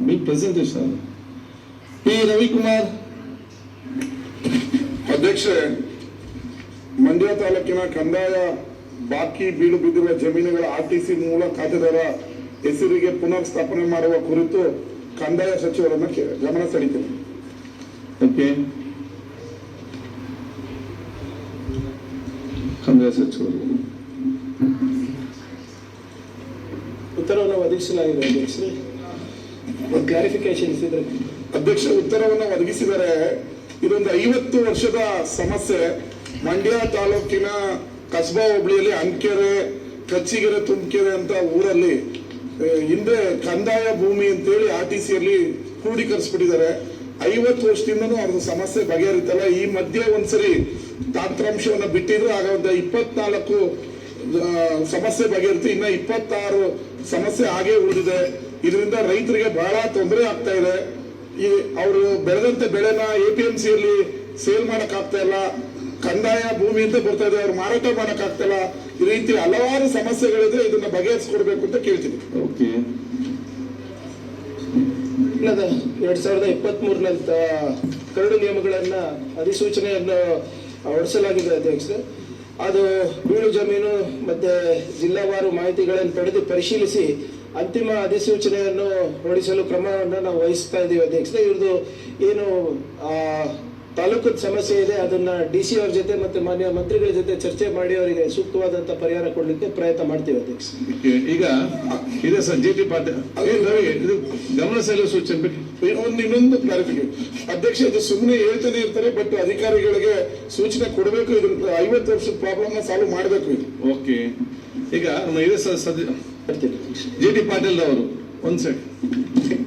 Big presentation. P. Ravikumar ಅಧ್ಯಕ್ಷೆ ಮಂಡ್ಯ ತಾಲೂಕಿನ ಕಂದಾಯ ಬಾಕಿ ಬೀಳು ಬಿದ್ದಿರುವ ಜಮೀನುಗಳ ಆರ್ ಟಿ ಸಿ ಮೂಲ ಖಾತೆದಾರ ಹೆಸರಿಗೆ ಪುನರ್ ಸ್ಥಾಪನೆ ಮಾಡುವ ಕುರಿತು ಕಂದಾಯ ಸಚಿವರನ್ನು ಗಮನ ಸೆಳೀತೀನಿ ಓಕೆ ಕಂದಾಯ ಸಚಿವರು ಉತ್ತರವನ್ನು ಒದಗಿಸಲಾಗಿದೆ ಅಧ್ಯಕ್ಷರೇ ಒಂದು ಕ್ಲಾರಿಫಿಕೇಶನ್ ಇಸಿದ್ರೆ ಅಧ್ಯಕ್ಷ, ಉತ್ತರವನ್ನು ಒದಗಿಸಿದರೆ ಇದೊಂದು ಐವತ್ತು ವರ್ಷದ ಸಮಸ್ಯೆ. ಮಂಡ್ಯ ತಾಲೂಕಿನ ಕಸ್ಬಾ ಹೋಬಳಿಯಲ್ಲಿ ಅಂಕೆರೆ ಕಚ್ಚಿಗೆರೆ ತುಮಕೆರೆ ಅಂತ ಊರಲ್ಲಿ ಹಿಂದೆ ಕಂದಾಯ ಭೂಮಿ ಅಂತೇಳಿ ಆರ್ ಟಿ ಸಿಯಲ್ಲಿ ಕ್ರೋಢೀಕರಿಸ್ಬಿಟ್ಟಿದ್ದಾರೆ ಐವತ್ತು ವರ್ಷದಿಂದನೂ ಅವ್ರದ್ದು ಸಮಸ್ಯೆ ಬಗೆಹರಿತಲ್ಲ. ಈ ಮಧ್ಯೆ ಒಂದ್ಸರಿ ತಾಂತ್ರಾಂಶವನ್ನ ಬಿಟ್ಟಿದ್ರು ಆಗ ಒಂದು ಇಪ್ಪತ್ನಾಲ್ಕು ಸಮಸ್ಯೆ ಬಗೆಹರಿತು. ಇನ್ನ ಇಪ್ಪತ್ತಾರು ಸಮಸ್ಯೆ ಹಾಗೆ ಉಳಿದಿದೆ. ಇದರಿಂದ ರೈತರಿಗೆ ಬಹಳ ತೊಂದರೆ ಆಗ್ತಾ ಇದೆ. ಈ ಅವರು ಬೆಳೆದಂತ ಬೆಳೆನ ಎ ಪಿ ಎಂ ಸಿಯಲ್ಲಿ ಸೇಲ್ ಮಾಡಕ್ ಆಗ್ತಾ ಇಲ್ಲ. ಕಂದಾಯ ಭೂಮಿ ಅಂತ ಬರ್ತಾ ಇದೆ. ಅವ್ರು ಮಾರಾಟ ಮಾಡಕ್ ಆಗ್ತಾ ಇಲ್ಲ. ಈ ರೀತಿ ಹಲವಾರು ಸಮಸ್ಯೆಗಳಿದ್ರೆ ಇದನ್ನ ಬಗೆಹರಿಸ್ಕೊಡ್ಬೇಕು ಅಂತ ಕೇಳ್ತೀನಿ. ಓಕೆ. ಇಲ್ಲದ ಎರಡ್ ಸಾವಿರದ ಇಪ್ಪತ್ತ್ ಮೂರನಂತ ಕರಡು ನಿಯಮಗಳನ್ನ ಅಧಿಸೂಚನೆಯನ್ನು ಹೊರಡಿಸಲಾಗಿದೆ ಅಧ್ಯಕ್ಷ ಅದು ಬೀಳು ಜಮೀನು ಮತ್ತೆ ಜಿಲ್ಲಾವಾರು ಮಾಹಿತಿಗಳನ್ನು ಪಡೆದು ಪರಿಶೀಲಿಸಿ ಅಂತಿಮ ಅಧಿಸೂಚನೆಯನ್ನು ಹೊರಡಿಸಲು ಕ್ರಮವನ್ನು ನಾವು ವಹಿಸ್ತಾ ಇದ್ದೀವಿ ಅಧ್ಯಕ್ಷರೇ ಇವ್ರದ್ದು ಏನು ಆ, ತಾಲೂಕದ ಸಮಸ್ಯೆ ಇದೆ ಅದನ್ನ ಡಿ ಸಿ ಅವ್ರ ಜೊತೆ ಮತ್ತೆ ಮಾನ್ಯ ಮಂತ್ರಿಗಳ ಜೊತೆ ಚರ್ಚೆ ಮಾಡಿ ಅವರಿಗೆ ಸೂಕ್ತವಾದಂತ ಪರಿಹಾರ ಕೊಡಲಿಕ್ಕೆ ಪ್ರಯತ್ನ ಮಾಡ್ತೀವಿ ಅಧ್ಯಕ್ಷ. ಈಗ ಇದೆ ಸರ್ ಜಿ ಟಿ ಪಾಟೀಲ್. ಏನ್ ರವಿ ಇದು ಗಮನ ಸೆಳೆಯುವ ಸೂಚನೆ ಬಿಟ್ಟು ಒಂದು ಇನ್ನೊಂದು ಕ್ಲಾರಿಫಿಕೇಶನ್ ಅಧ್ಯಕ್ಷ ಇದು ಸುಮ್ಮನೆ ಹೇಳ್ತಾನೆ ಇರ್ತಾರೆ ಬಟ್ ಅಧಿಕಾರಿಗಳಿಗೆ ಸೂಚನೆ ಕೊಡಬೇಕು ಇದನ್ನ ಐವತ್ತು ವರ್ಷದ ಪ್ರಾಬ್ಲಮ್ ಸಾಲ್ವ್ ಮಾಡಬೇಕು ಇದು. ಓಕೆ ಈಗ ನಮ್ಮ ಇದೆ ಸರ್ ಜೆ ಟಿ ಪಾಟೀಲ್ ಅವರು ಒಂದ್ ಸೆಕೆಂಡ್